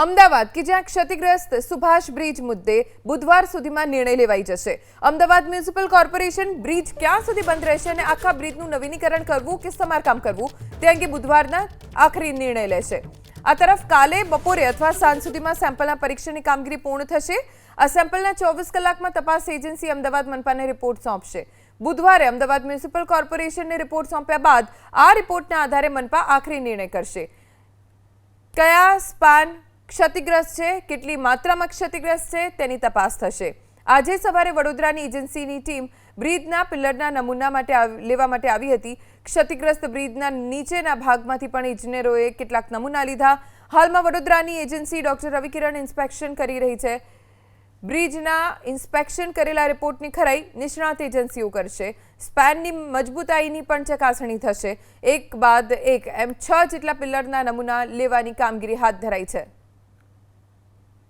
અમદાવાદ, કે જ્યાં ક્ષતિગ્રસ્ત સુભાષ બ્રિજ મુદ્દે બુધવાર સુધીમાં નિર્ણય લેવાઈ જશે. અમદાવાદ મ્યુનિસિપલ કોર્પોરેશન બ્રિજ ક્યાં સુધી બંધ રહેશે અને આખા બ્રિજનું નવીનીકરણ કરવું કે સમારકામ કરવું, તે અંગે બુધવારના આખરી નિર્ણય લેશે. આ તરફ કાલે બપોરે અથવા સાંજ સુધીમાં સેમ્પલના પરીક્ષણની કામગીરી પૂર્ણ થશે. આ સેમ્પલના ચોવીસ કલાકમાં તપાસ એજન્સી અમદાવાદ મનપાને રિપોર્ટ સોંપશે. બુધવારે અમદાવાદ મ્યુનિસિપલ કોર્પોરેશનને રિપોર્ટ સોંપ્યા બાદ આ રિપોર્ટના આધારે મનપા આખરી નિર્ણય કરશે. કયા સ્પાન ક્ષતિગ્રસ્ત છે? કેટલી માત્રામાં ક્ષતિગ્રસ્ત છે? તેની તપાસ થશે. આજે સવારે વડોદરાની એજન્સીની ટીમ બ્રિજના પિલ્લરના નમૂના માટે લેવા માટે આવી હતી. ક્ષતિગ્રસ્ત બ્રિજના નીચેના ભાગમાંથી પણ ઇજનેરોએ કેટલાક નમૂના લીધા. હાલમાં વડોદરાની એજન્સી ડોક્ટર રવિકિરણ ઇન્સ્પેક્શન કરી રહી છે. બ્રિજના ઇન્સ્પેક્શન કરેલા રિપોર્ટની ખરાઈ નિષ્ણાત એજન્સીઓ કરશે. સ્પેનની મજબૂતાઈની પણ ચકાસણી થશે. એક બાદ એક એમ છ જેટલા પિલ્લરના નમૂના લેવાની કામગીરી હાથ ધરાઈ છે.